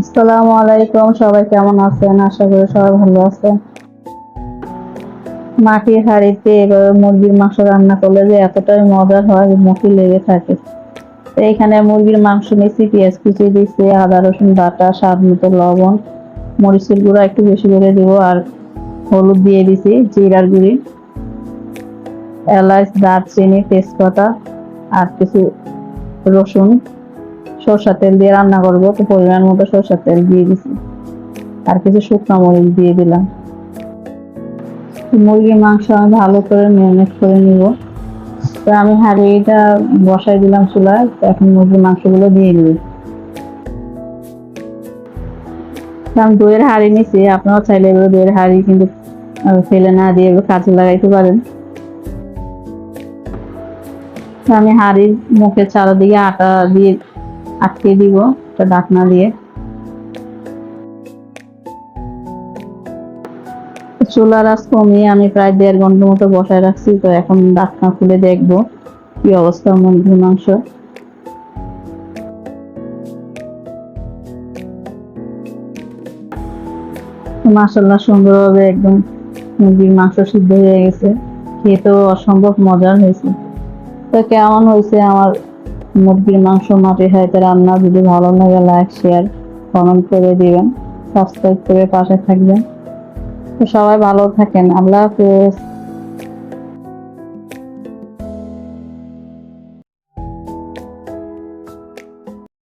আসসালামু আলাইকুম, সবাই কেমন আছেন? আশা করি সবাই ভালো আছেন। মাটির হাঁড়িতে মুরগির মাংস রান্না করলে যে এতটাই মজার হয়, মুখে লেগে থাকে। তো এখানে মুরগির মাংস নিয়েছি, পেঁয়াজ কুচি দিয়েছি, আদা, রসুন, বাটা, স্বাদ মতো লবণ। মরিচের গুঁড়া একটু বেশি করে দিব আর হলুদ দিয়ে দিছি জিরার গুঁড়ি। এলাচ, দারচিনি, তেজপাতা আর কিছু রসুন। সরষার তেল দিয়ে রান্না করব তো পরিমাণ মতো সরষার তেল দিয়ে দিছি। আর কিছু শুকনো মরিচ দিয়ে দিলাম। মুরগির মাংস আমি ভালো করে ম্যারিনেট করে নিব। তো আমি হাঁড়িটা বসাই দিলাম চুলায়, তো এখন মুরগির মাংসগুলো দিয়ে তো আমি দইয়ের হাঁড়ি নিছি আপনারা চাইলে এবার দইয়ের হাঁড়ি কিন্তু ফেলে না দিয়ে কাজে লাগাইতে পারেন। আমি হাঁড়ির মুখে চারিদিকে আটা দিয়ে আটকে দিব, একটা ঢাকনা দিয়ে। চুলার আঁচ কমিয়ে আমি প্রায় দেড় ঘণ্টা মতো বসায় রাখছি, তো এখন ঢাকনা খুলে দেখব কি অবস্থা মুরগির মাংস মাসাল্লাহ সুন্দরভাবে একদম মুরগির মাংস সিদ্ধ হয়ে গেছে। খেতেও অসম্ভব মজার হয়েছে। তো কেমন হয়েছে আমার মুরগির মাংস মাটি হাইতে রান্না যদি ভালো লাগে লাইক শেয়ার কমেন্ট করে দিবেন। সাবস্ক্রাইব করে পাশে থাকবেন। তো সবাই ভালো থাকেন। আল্লাহ হাফেজ।